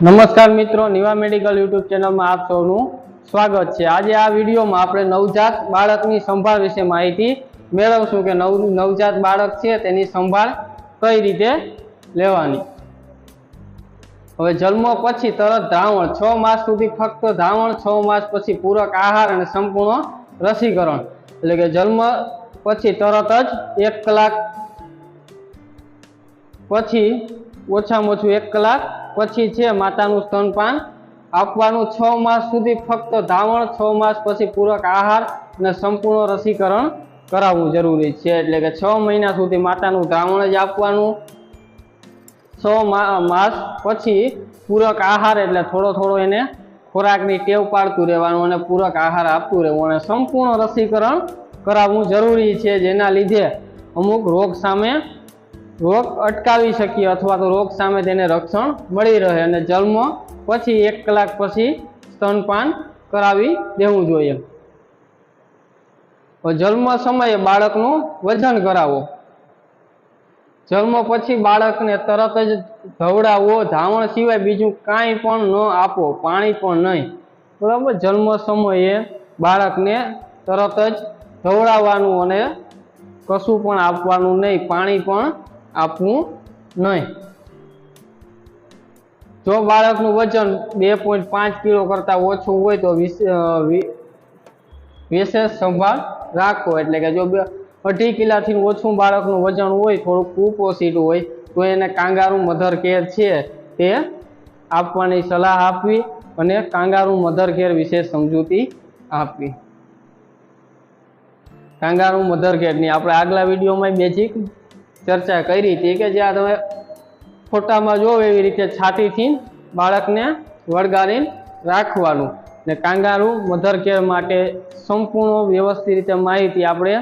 નમસ્કાર મિત્રો, Niva medical YouTube ચેનલમાં આપ સૌનું સ્વાગત છે. આજે આ વિડીયોમાં આપણે નવજાત બાળકની સંભાળ વિશે માહિતી મેળવશું કે નવ, નવજાત બાળક છે તેની સંભાળ કઈ રીતે લેવાની. હવે જન્મ પછી તરત ધાવણ, છ માસ સુધી ફક્ત ધાવણ, છ માસ પછી પૂરક આહાર અને સંપૂર્ણ રસીકરણ. એટલે કે જન્મ પછી તરત જ એક કલાક પછી ઓછામાં ઓછું એક કલાક પછી છે માતાનું સ્તનપાન. આપવાનું છ માસ સુધી ફક્ત ધાવણ, છ માસ પછી પૂરક આહાર અને સંપૂર્ણ રસીકરણ કરાવવું જરૂરી છે. એટલે કે છ મહિના સુધી માતાનું ધાવણ જ આપવાનું. છ માસ પછી પૂરક આહાર એટલે થોડો થોડો એને ખોરાકની ટેવ પાડતું રહેવાનું અને પૂરક આહાર આપતું રહેવું અને સંપૂર્ણ રસીકરણ કરાવવું જરૂરી છે. જેના લીધે અમુક રોગ સામે રોગ અટકાવી શકીએ અથવા તો રોગ સામે તેને રક્ષણ મળી રહે અને જન્મ પછી એક કલાક પછી સ્તનપાન કરાવી દેવું જોઈએ. જન્મ સમયે બાળકનું વજન કરાવો. જન્મ પછી બાળકને તરત જ ધવડાવવો ધાવણ સિવાય બીજું કાંઈ પણ ન આપો, પાણી પણ નહીં. બરાબર? જન્મ સમયે બાળકને તરત જ ધવડાવવાનું અને કશું પણ આપવાનું નહીં, પાણી પણ આપવું નહીં. જો બાળકનું વજન બે પોઈન્ટ પાંચ કિલો કરતાં ઓછું હોય તો વિશ- વિશેષ સંભાળ રાખો. એટલે કે જો અઢી કિલાથી ઓછું બાળકનું વજન હોય, થોડુંક કુપોષિત હોય, તો એને કાંગારું મધર કેર છે તે આપવાની સલાહ આપવી અને કાંગારું મધર કેર વિશે સમજૂતી આપવી. કાંગારું મધર કેરની આપણે આગલા વિડીયોમાં બેઝિક ચર્ચા કરી હતી કે જ્યાં તમે ફોટામાં જોવો એવી રીતે છાતીથી બાળકને વળગાડીને રાખવાનું ને કાંગારું મધર કેર માટે સંપૂર્ણ વ્યવસ્થિત રીતે માહિતી આપણે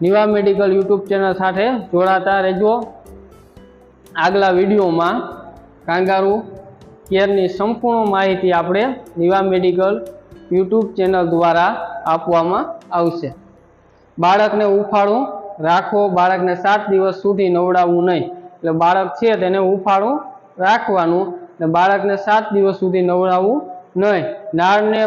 નિવા મેડિકલ યુટ્યુબ ચેનલ સાથે જોડાતા રહેજો. આગલા વિડીયોમાં કાંગારું કેરની સંપૂર્ણ માહિતી આપણે નિવા મેડિકલ યુટ્યુબ ચેનલ દ્વારા આપવામાં આવશે. બાળકને ઉફાળું રાખો, બાળકને સાત દિવસ સુધી નવડાવવું નહીં. એટલે બાળક છે તેને ઉફાળું રાખવાનું. ને બાળકને સાત દિવસ સુધી નવડાવવું નહીં. નાળને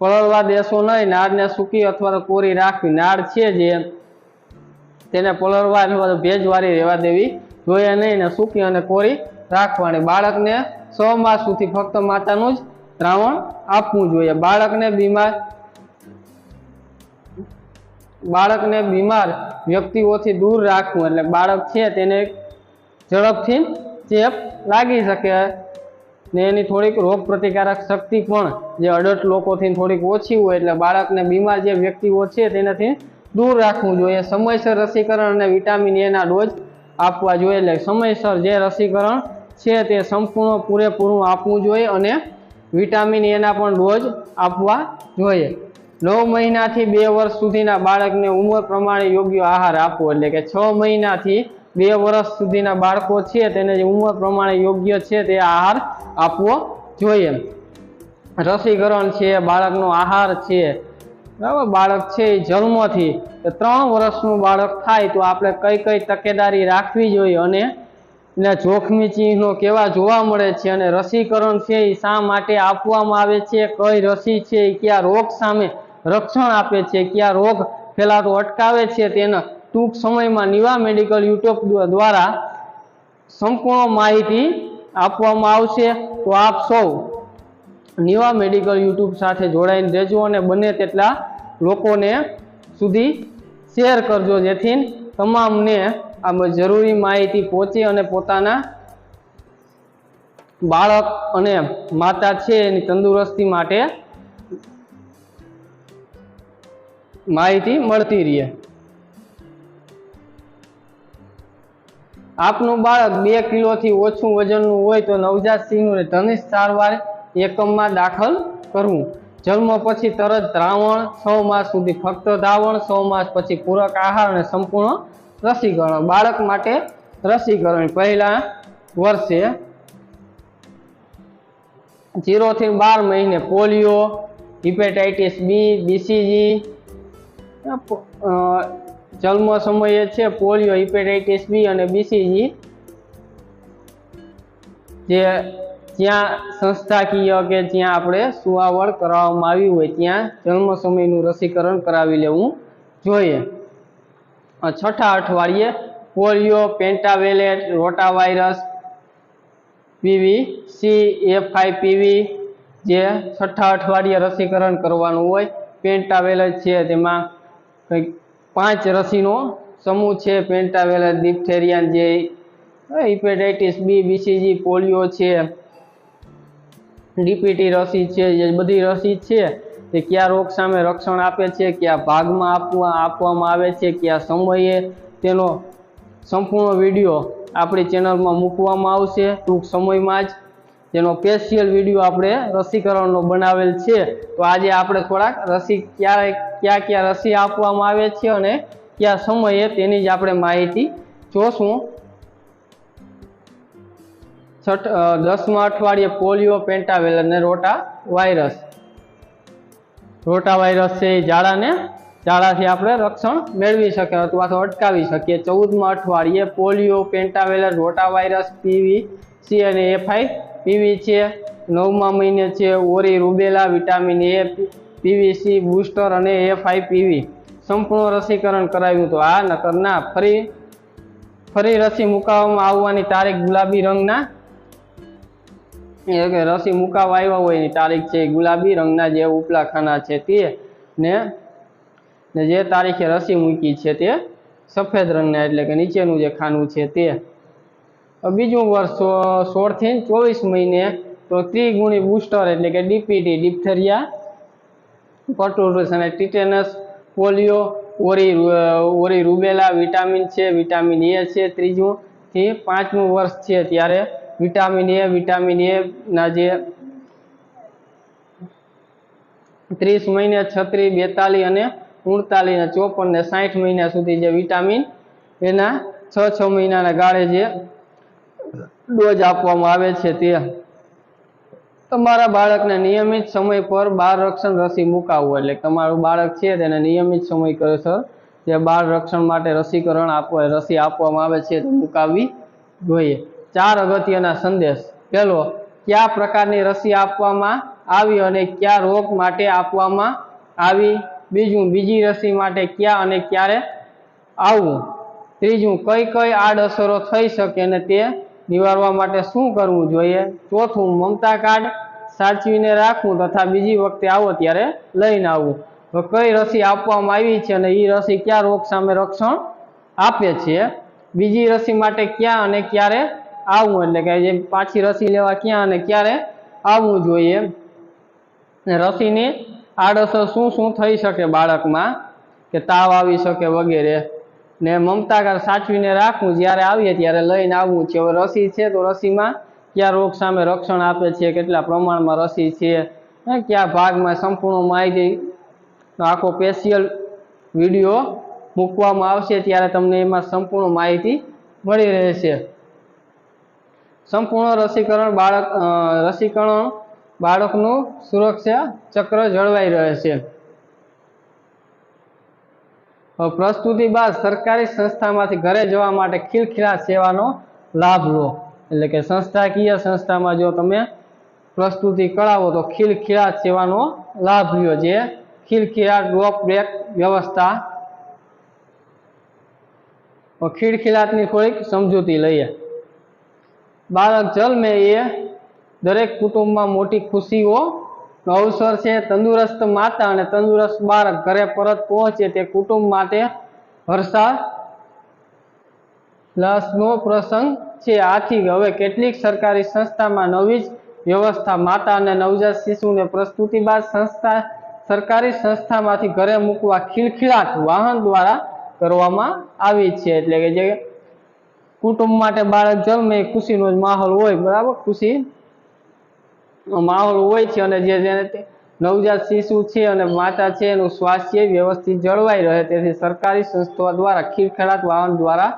પલળવા દેશો નહીં. નાળને સૂકી અથવા તો કોરી રાખવી. નાળ છે જે તેને પલળવા અથવા તો ભેજવાળી રહેવા દેવી જોઈએ નહીં ને સૂકી અને કોરી રાખવાની. બાળકને છ માસ સુધી ફક્ત માતાનું જ દ્રાવણ આપવું જોઈએ. બાળકને બીમાર બાળકને બીમાર વ્યક્તિઓથી દૂર રાખવું, એટલે બાળક છે તેને ઝડપથી ચેપ લાગી શકે ને એની થોડીક રોગ પ્રતિકારક શક્તિ પણ જે અડલ્ટ લોકોથી થોડીક ઓછી હોય, એટલે બાળકને બીમાર જે વ્યક્તિઓ છે તેનાથી દૂર રાખવું જોઈએ. સમયસર રસીકરણ અને વિટામિન એના ડોઝ આપવા જોઈએ, એટલે સમયસર જે રસીકરણ છે તે સંપૂર્ણ પૂરેપૂરું આપવું જોઈએ અને વિટામિન એના પણ ડોઝ આપવા જોઈએ. નવ મહિનાથી બે વર્ષ સુધીના બાળકને ઉંમર પ્રમાણે યોગ્ય આહાર આપવો. એટલે કે છ મહિનાથી બે વર્ષ સુધીના બાળકો છે, તેને જે ઉંમર પ્રમાણે યોગ્ય છે તે આહાર આપવો જોઈએ. રસીકરણ છે, બાળકનો આહાર છે. બરાબર? બાળક છે એ જન્મથી. ત્રણ વર્ષનું બાળક થાય તો આપણે કઈ કઈ તકેદારી રાખવી જોઈએ અને એના જોખમી ચિહ્નો કેવા જોવા મળે છે અને રસીકરણ છે એ શા માટે આપવામાં આવે છે, કઈ રસી છે, એ કયા રોગ સામે રક્ષણ આપે છે, કયા રોગ ફેલાતો અટકાવે છે તેના ટૂંક સમયમાં નિવા મેડિકલ યુટ્યુબ દ્વારા સંપૂર્ણ માહિતી આપવામાં આવશે. તો આપ સૌ નિવા મેડિકલ યુટ્યુબ સાથે જોડાઈને રહેજો અને બને તેટલા લોકોને સુધી શેર કરજો, જેથી તમામને આ જરૂરી માહિતી પહોંચે અને પોતાના બાળક અને માતા છે એની તંદુરસ્તી માટે માહિતી મળતી રહે. આપનું બાળક બે કિલોથી ઓછું વજનનું હોય તો નવજાત સિંહને ધનિષ્ઠ સારવાર એકમમાં દાખલ કરવું. જન્મ પછી તરત દ્રાવણ, છ માસ સુધી ફક્ત દ્રાવણ, છ માસ પછી પૂરક આહાર અને સંપૂર્ણ રસીકરણ. બાળક માટે રસીકરણ પહેલા વર્ષે જીરોથી બાર મહિને પોલિયો, હિપેટાઇટિસ બી, બીસીજી જન્મ સમયે છે, પોલિયો, હિપેટાઇટિસ બી અને બીસીજી. જે જ્યાં સંસ્થાકીય કે જ્યાં આપણે સુવાવડ કરાવવામાં આવી હોય, ત્યાં જન્મ સમયનું રસીકરણ કરાવી લેવું જોઈએ. છઠ્ઠા અઠવાડિયે polio, pentavalent, rotavirus, P V, C F I P V જે છઠ્ઠા અઠવાડિયે રસીકરણ કરવાનું હોય, પેન્ટાવેલેટ છે તેમાં પાંચ રસીનો સમૂહ છે પેન્ટાવેલેટ ડિપ્થેરિયાન જે હિપેટાઇટિસ બી બીસીજી પોલિયો છે ડીપીટી રસી છે, જે બધી રસી છે, તે કયા રોગ સામે રક્ષણ આપે છે, કયા ભાગમાં આપવા, આપવામાં આવે છે, કયા સમયે તેનો સંપૂર્ણ વીડિયો આપણી ચેનલમાં મૂકવામાં આવશે. ટૂંક સમયમાં જ જેનો સ્પેશિયલ વીડિયો આપણે રસીકરણનો બનાવેલ છે. તો આજે આપણે થોડાક રસી ક્યારે, ક્યાં ક્યાં રસી આપવામાં આવે છે અને કયા સમયે તેની જ આપણે માહિતી જોશું. છઠ દસમા અઠવાડિયે પોલિયો, પેન્ટાવેલ અને રોટા વાયરસ. રોટા વાયરસ છે એ ઝાડાને, ઝાડાથી આપણે રક્ષણ મેળવી શકીએ અથવા તો અટકાવી શકીએ. ચૌદમા અઠવાડિયે polio pentavalent rota virus PV C અને એફઆઈ પીવી છે, નવમા મહિને છે, ઓરી, rubella, vitamin A, PVC, booster અને એફઆઈ પીવી. સંપૂર્ણ રસીકરણ કરાવ્યું હતું. આ નકર ના, ફરી ફરી રસી મુકાવવામાં આવવાની તારીખ ગુલાબી રંગના? એ રસી મુકાવા આવ્યા હોય એની તારીખ છે ગુલાબી રંગના જે ઉપલા ખાના છે તે ને ને જે તારીખે રસી મૂકી છે તે સફેદ રંગના, એટલે કે નીચેનું જે ખાનું છે તે. બીજું વર્ષ સોળથી ચોવીસ મહિને તો ત્રિગુણી બુસ્ટર એટલે કે ડીપીટી, ડિપ્થેરિયા પર્ટુરસ અને ટીટેનસ પોલિયો, ઓરી ઓરી રૂબેલા, વિટામિન છે, વિટામિન એ છે, ત્રીજું થી પાંચમું વર્ષ છે ત્યારે વિટામિન એ વિટામિન એ ના જે ત્રીસ મહિને છત્રીસ બેતાલીસ અને ઉડતાલીસ ને ચોપન ને સાઠ મહિના સુધી જે વિટામિન એના છ છ મહિનાના ગાળે જે ડોઝ આપવામાં આવે છે તે. તમારા બાળકને નિયમિત સમય પર બાળ રક્ષણ રસી મુકાવવું એટલે તમારું બાળક છે તેને નિયમિત સમય કરેસર જે બાળ રક્ષણ માટે રસીકરણ આપવા, રસી આપવામાં આવે છે તે મુકાવવી જોઈએ. ચાર અગત્યના સંદેશ. પહેલો, કયા પ્રકારની રસી આપવામાં આવી અને કયા રોગ માટે આપવામાં આવી? બીજું, બીજી રસી માટે ક્યાં અને ક્યારે આવવું? ત્રીજું કઈ કઈ આડઅસરો થઈ શકે અને તે નિવારવા માટે શું કરવું જોઈએ? ચોથું, મમતા કાર્ડ સાચવીને રાખવું તથા બીજી વખતે આવો ત્યારે લઈને આવવું. તો કઈ રસી આપવામાં આવી છે અને એ રસી કયા રોગ સામે રક્ષણ આપે છે? બીજી રસી માટે ક્યાં અને ક્યારે આવવું? એટલે કે જે પાછી રસી લેવા ક્યાં અને ક્યારે આવવું જોઈએ? રસીની આડઅસર શું શું થઈ શકે બાળકમાં? કે તાવ આવી શકે વગેરે? ને મમતાકાર સાચવીને રાખવું જ્યારે આવીએ ત્યારે લઈને આવવું છે. હવે રસી છે તો રસીમાં કયા રોગ સામે રક્ષણ આપે છે, કેટલા પ્રમાણમાં રસી છે કયા ભાગમાં સંપૂર્ણ માહિતી આખો સ્પેશિયલ વીડિયો મૂકવામાં આવશે ત્યારે તમને એમાં સંપૂર્ણ માહિતી મળી રહેશે. સંપૂર્ણ રસીકરણ બાળક રસીકરણ બાળકનું સુરક્ષા ચક્ર જળવાઈ રહે છે. પ્રસ્તુતિ બાદ સરકારી સંસ્થામાંથી ઘરે જવા માટે ખીલખીલા સેવાનો લાભ લો. એટલે કે સંસ્થાકીય સંસ્થામાં જો તમે પ્રસ્તુતિ કરાવો તો ખીલખીલા સેવાનો લાભ લ્યો. જે ખીલખીલા ડ્રોપ બ્રેક વ્યવસ્થા તો ખિલખિલાટની થોડીક સમજૂતી લઈએ. બાળક જન્મે એ દરેક કુટુંબમાં મોટી ખુશીઓ અવસર છે, તંદુરસ્ત માતા અને તંદુરસ્ત બાળક ઘરે પરત પહોંચે તે કુટુંબ માટે હર્ષા લાસનો પ્રસંગ છે. આથી હવે કેટલીક સરકારી સંસ્થામાં નવી જ વ્યવસ્થા માતા અને નવજાત શિશુને પ્રસ્તુતિ બાદ સંસ્થા સરકારી સંસ્થામાંથી ઘરે મૂકવા ખીલખીલાટ વાહન દ્વારા કરવામાં આવી છે. એટલે કે જે કુટુંબ માટે બાળક જન્મે ખુશીનો જ માહોલ હોય, બરાબર? ખુશી માહોલ હોય છે અને જે જેને તે નવજાત શિશુ છે અને માતા છે, એનું સ્વાસ્થ્ય વ્યવસ્થિત જળવાઈ રહે. તેથી સરકારી સંસ્થાઓ દ્વારા ખીરખેડાત વાહન દ્વારા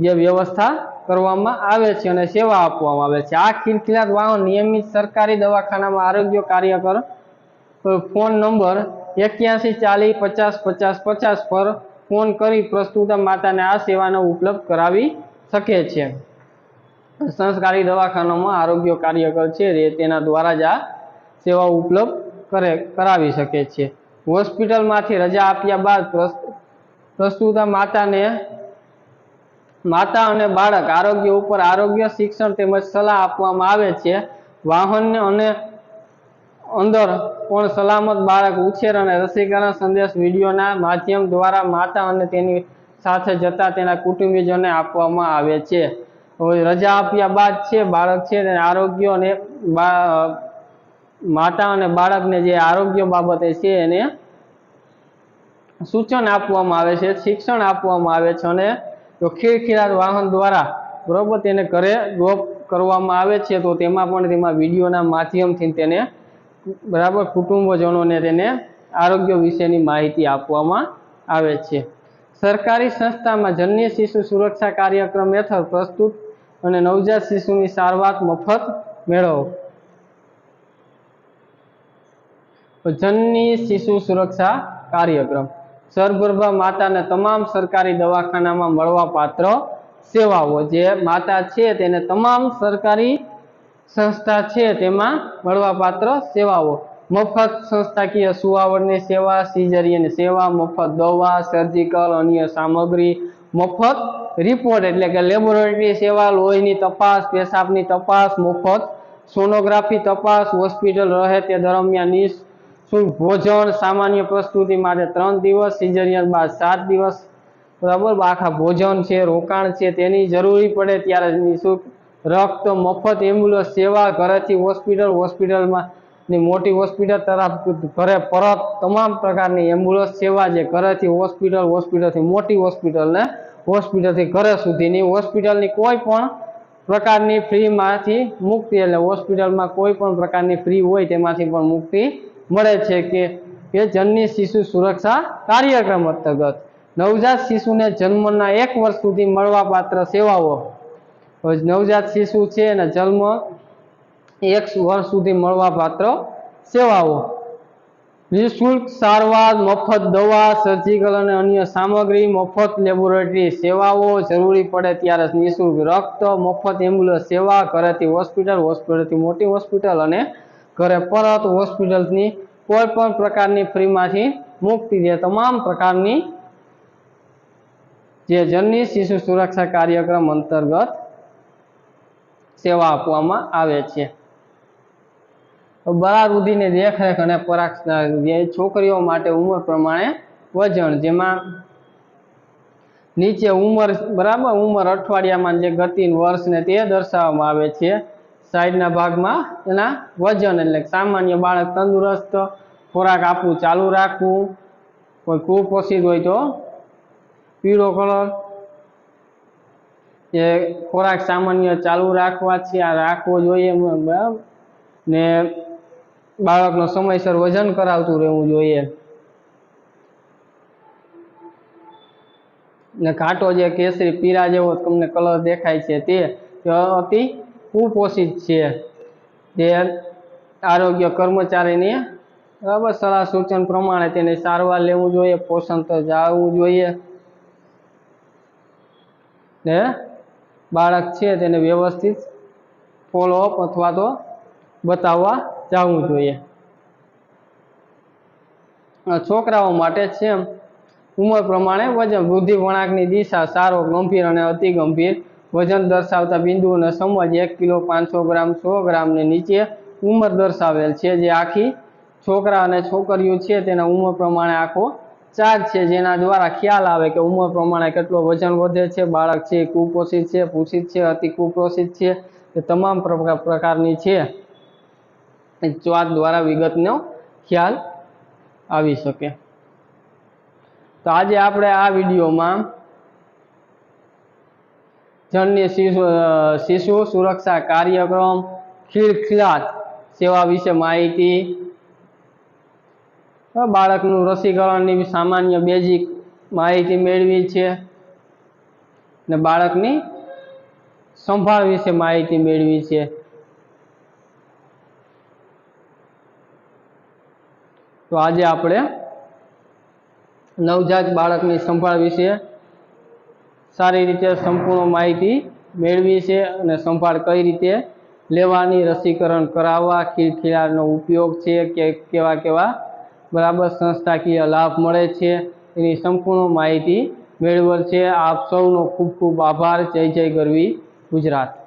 જે વ્યવસ્થા કરવામાં આવે છે અને સેવા આપવામાં આવે છે. આ ખીલખેલાત વાહન નિયમિત સરકારી દવાખાનામાં આરોગ્ય કાર્યકર ફોન નંબર એક્યાસી ચાલીસ પચાસ પચાસ પચાસ પર ફોન કરી પ્રસ્તુત માતાને આ સેવાનો ઉપલબ્ધ કરાવી શકે છે. સંસ્કારી દવાખાનામાં આરોગ્ય કાર્યકર છે તેના દ્વારા જ આ સેવાઓ ઉપલબ્ધ કરે, કરાવી શકે છે. હોસ્પિટલમાંથી રજા આપ્યા બાદ પ્રસ- પ્રસ્તુતા માતાને, માતા અને બાળક આરોગ્ય ઉપર આરોગ્ય શિક્ષણ તેમજ સલાહ આપવામાં આવે છે. વાહન અને અંદર પણ સલામત બાળક ઉછેર અને રસીકરણ સંદેશ વિડીયોના માધ્યમ દ્વારા માતા અને તેની સાથે જતા તેના કુટુંબીજોને આપવામાં આવે છે. રજા આપ્યા બાદ છે, બાળક છે તેને આરોગ્ય અને માતા અને બાળકને જે આરોગ્ય બાબતે છે એને સૂચન આપવામાં આવે છે, શિક્ષણ આપવામાં આવે છે અને જો ખીળખીળાટ વાહન દ્વારા બરોબર તેને ઘરે ડ્રોપ કરવામાં આવે છે, તો તેમાં પણ તેમાં વિડીયોના માધ્યમથી તેને બરાબર કુટુંબજનોને તેને આરોગ્ય વિશેની માહિતી આપવામાં આવે છે. સરકારી સંસ્થામાં જન્ય શિશુ સુરક્ષા કાર્યક્રમ હેઠળ પ્રસ્તુત અને નવજાત શિશુની સારવાર મફત મેળવો. જનની શિશુ સુરક્ષા કાર્યક્રમ. સરગર્ભા માતાને તમામ સરકારી દવાખાનામાં મળવાપાત્ર સેવાઓ જે માતા છે તેને તમામ સરકારી સંસ્થા છે તેમાં મળવાપાત્ર સેવાઓ. મફત સંસ્થાકીય સુવાવડની સેવા સિઝરિયન સેવા, મફત દવા, સર્જિકલ, અન્ય સામગ્રી મફત રિપોર્ટ એટલે કે લેબોરેટરી સેવા, લોહીની તપાસ, પેશાબની તપાસ, મફત સોનોગ્રાફી તપાસ હોસ્પિટલ રહે તે દરમિયાન નિઃશુલ્ક ભોજન, સામાન્ય પ્રસ્તુતિ માટે ત્રણ દિવસ સિઝરિયન બાદ સાત દિવસ. બરાબર? આખા ભોજન છે, રોકાણ છે, તેની જરૂરી પડે ત્યારે નિઃશુલ્ક રક્ત, મફત એમ્બ્યુલન્સ સેવા, ઘરેથી હોસ્પિટલ હોસ્પિટલમાં ની મોટી હોસ્પિટલ તરફ ઘરે પરત તમામ પ્રકારની એમ્બ્યુલન્સ સેવા જે ઘરેથી હોસ્પિટલ, હોસ્પિટલથી મોટી હોસ્પિટલને હોસ્પિટલથી ઘરે સુધીની હોસ્પિટલની કોઈ પણ પ્રકારની ફ્રીમાંથી મુક્તિ એટલે હોસ્પિટલમાં કોઈ પણ પ્રકારની ફ્રી હોય તેમાંથી પણ મુક્તિ મળે છે કે કે જનની શિશુ સુરક્ષા કાર્યક્રમ અંતર્ગત. નવજાત શિશુને જન્મના એક વર્ષ સુધી મળવાપાત્ર સેવાઓ. નવજાત શિશુ છે અને જન્મ એક વર્ષ સુધી મળવાપાત્ર સેવાઓ. નિઃશુલ્ક સારવાર, મફત દવા, સર્જિકલ અને અન્ય સામગ્રી, મફત લેબોરેટરી સેવાઓ જરૂરી પડે ત્યારે નિઃશુલ્ક રક્ત, મફત એમ્બ્યુલન્સ સેવા, ઘરેથી હોસ્પિટલ, હોસ્પિટલથી મોટી હોસ્પિટલ અને ઘરે પરત હોસ્પિટલની કોઈ પણ પ્રકારની ફ્રીમાંથી મુક્તિ જે તમામ પ્રકારની જે જનની શિશુ સુરક્ષા કાર્યક્રમ અંતર્ગત સેવા આપવામાં આવે છે. બળાવૃદ્ધિની દેખરેખ અને પરાક્ષના જે છોકરીઓ માટે ઉંમર પ્રમાણે વજન, જેમાં નીચે ઉંમર, બરાબર ઉંમર અઠવાડિયામાં જે ગતિ વર્ષ ને તે દર્શાવવામાં આવે છે, સાઈડના ભાગમાં એના વજન એટલે સામાન્ય બાળક તંદુરસ્ત, ખોરાક આપવું ચાલુ રાખવું, કોઈ કુપોષિત હોય તો પીળો કલર જે ખોરાક સામાન્ય ચાલુ રાખવા છે, આ રાખવો જોઈએ, બરાબર. ને બાળકનો સમયસર વજન કરાવતું રહેવું જોઈએ. ને ઘાટો જે કેસરી પીળા જેવો તમને કલર દેખાય છે તે અતિ કુપોષિત છે. જે આરોગ્ય કર્મચારીની બરાબર સલાહ સૂચન પ્રમાણે તેને સારવાર લેવું જોઈએ, પોષણ તો જાળવવું જોઈએ. ને બાળક છે તેને વ્યવસ્થિત ફોલોઅપ અથવા તો બતાવવા જવું જોઈએ. છોકરાઓ માટે છે ઉંમર પ્રમાણે વજન વૃદ્ધિ વળાંકની દિશા સારો, ગંભીર અને અતિ ગંભીર. વજન દર્શાવતા બિંદુઓનો સમજ એક કિલો પાંચસો ગ્રામ, સો ગ્રામને નીચે ઉંમર દર્શાવેલ છે. જે આખી છોકરા અને છોકરીઓ છે તેના ઉંમર પ્રમાણે આખો ચાર્જ છે, જેના દ્વારા ખ્યાલ આવે કે ઉંમર પ્રમાણે કેટલો વજન વધે છે. બાળક છે, કુપોષિત છે કુષિત છે, અતિ કુપોષિત છે. એ તમામ પ્રકારની છે. એ દ્વારા વિગતનો ખ્યાલ આવી શકે. તો આજે આપણે આ વિડીયોમાં જન્ય શિશુ શિશુ સુરક્ષા કાર્યક્રમ ખીળખીળાટ સેવા વિશે માહિતી બાળકનું રસીકરણની સામાન્ય બેઝિક માહિતી મેળવી છે ને બાળકની સંભાળ વિશે માહિતી મેળવી છે. તો આજે આપણે નવજાત બાળકની સંભાળ વિશે સારી રીતે સંપૂર્ણ માહિતી મેળવી છે અને સંભાળ કઈ રીતે લેવાની, રસીકરણ કરાવવા ખીલખીલાનો ઉપયોગ છે, કે કેવા કેવા બરાબર સંસ્થાકીય લાભ મળે છે, એની સંપૂર્ણ માહિતી મેળવેલ છે. આપ સૌનો ખૂબ ખૂબ આભાર. જય જય ગરવી ગુજરાત.